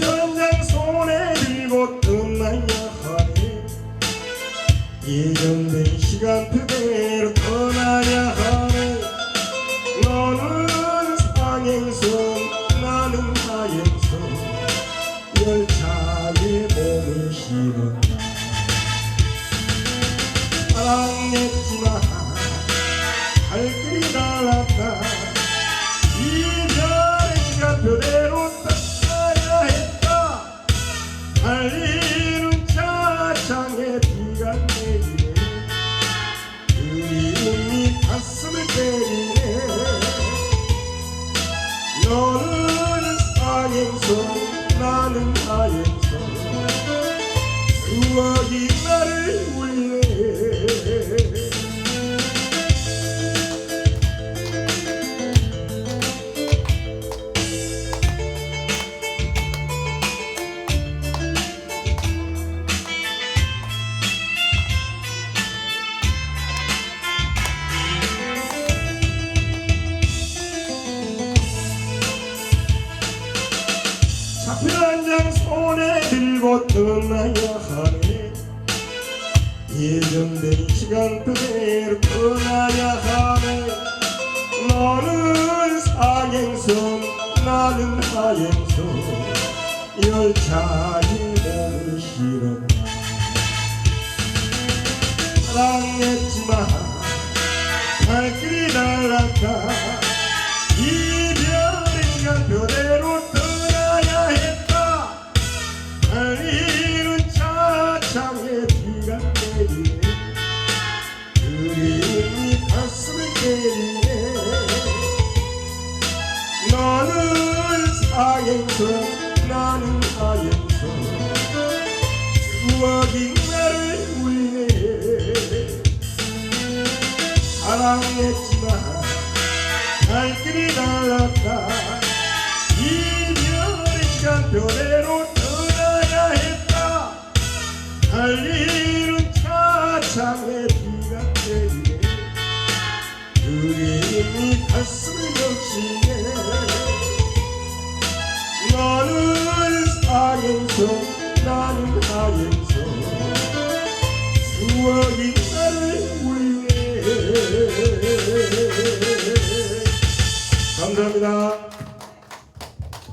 현장 손해를 못 떠나야 하네. 예정된 시간 그대로 떠나야 하네. 너는 상행선 나는 하행선 열차에 몸을 실었다. 사랑했지만 갈 사행성 나는 하행성. 추억이 한장 손에 들고 떠나야 하네. 예정된 시간표대로 떠나야 하네. 너는 사행성 나는 하행성. 열차에 몸을 실었나. 사랑했지만 갈 길이 달랐다 너는 사행성 나는 하행성. 추억이 나를 울리네. 사랑했지만 갈 길이 달랐다. 이별의 시간표대 감사합니다